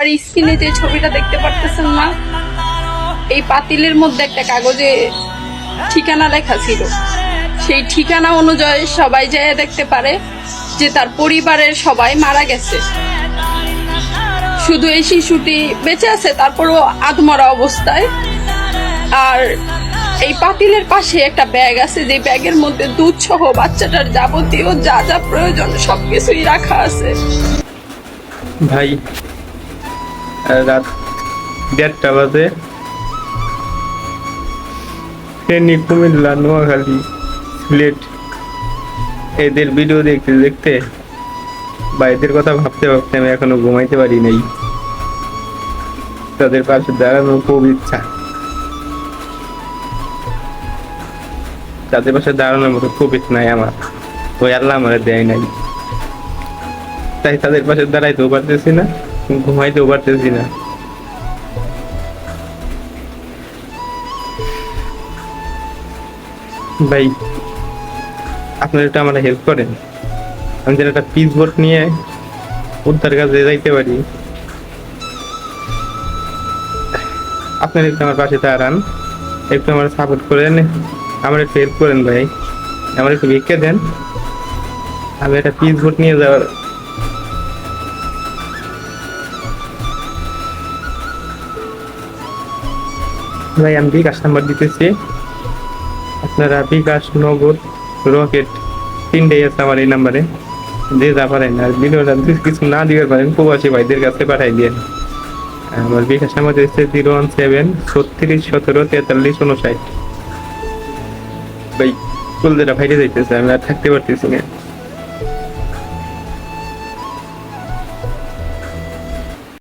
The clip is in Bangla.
আর স্ক্রিনে যে ছবিটা দেখতে পারতেছেন না। এই পাতিলের মধ্যে একটা কাগজে ঠিকানা লেখা ছিল। সেই ঠিকানা অনুযায়ী সবাই যায় দেখতে পারে যে তার পরিবারের সবাই মারা গেছে। শুধু এই শিশুটি বেঁচে আছে, তারপরও আধমরা অবস্থায়। আর এই পাতিলের পাশে একটা ব্যাগ আছে, যে ব্যাগের মধ্যে দুধ সহ বাচ্চাটার যাবতীয় যা যা প্রয়োজন সবকিছুই রাখা আছে। ভাই রাত দেড়টা বাজে। ফেনী কুমিল্লা, নোয়াখালী, সিলেট। এদের ভিডিও দেখতে দেখতে বা এদের কথা ভাবতে ভাবতে আমি এখনও ঘুমাইতে পারি নাই। তাদের পাশে দাঁড়ানোর খুব ইচ্ছা। তাদের পাশে দাঁড়ানোর মতো খুব ইচ্ছা নাই আমার। ওই আল্লাহ আমার দেয় নাই। তাই তাদের পাশে দাঁড়াইতেও পারতেছি না। ঘুমাইতেও পারতেছি না। ভাই, আপনারা একটু আমার হেল্প করেন। আমি যেন একটা পিস বোর্ড নিয়ে উদ্ধার কাজে যাইতে পারি। আপনারা একটু আমার পাশে দাঁড়ান। একটু আমার সাপোর্ট করেন। আমার একটু হেল্প করেন ভাই। আমার একটু ভিক্ষা দেন। আমি একটা পিস বোর্ড নিয়ে যাওয়ার ভাই, আমি বিকাশ নাম্বার দিতেছি। আপনারা বিকাশ নগদ রকেট তিনটেই আছে আমার এই নাম্বারে। যে যা পারেন, আর ভিডিওটা কিছু না দিতে পারেন, প্রবাসী ভাইদের কাছে পাঠাই দিয়ে আমার বিকাশ নাম্বার দিচ্ছে জিরো ওয়ান সেভেন ছত্রিশ সতেরো তেতাল্লিশ উনষাট ভাই কুলদেরা ভাইরে যাইতেছে, আমি আর থাকতে পারতেছি না।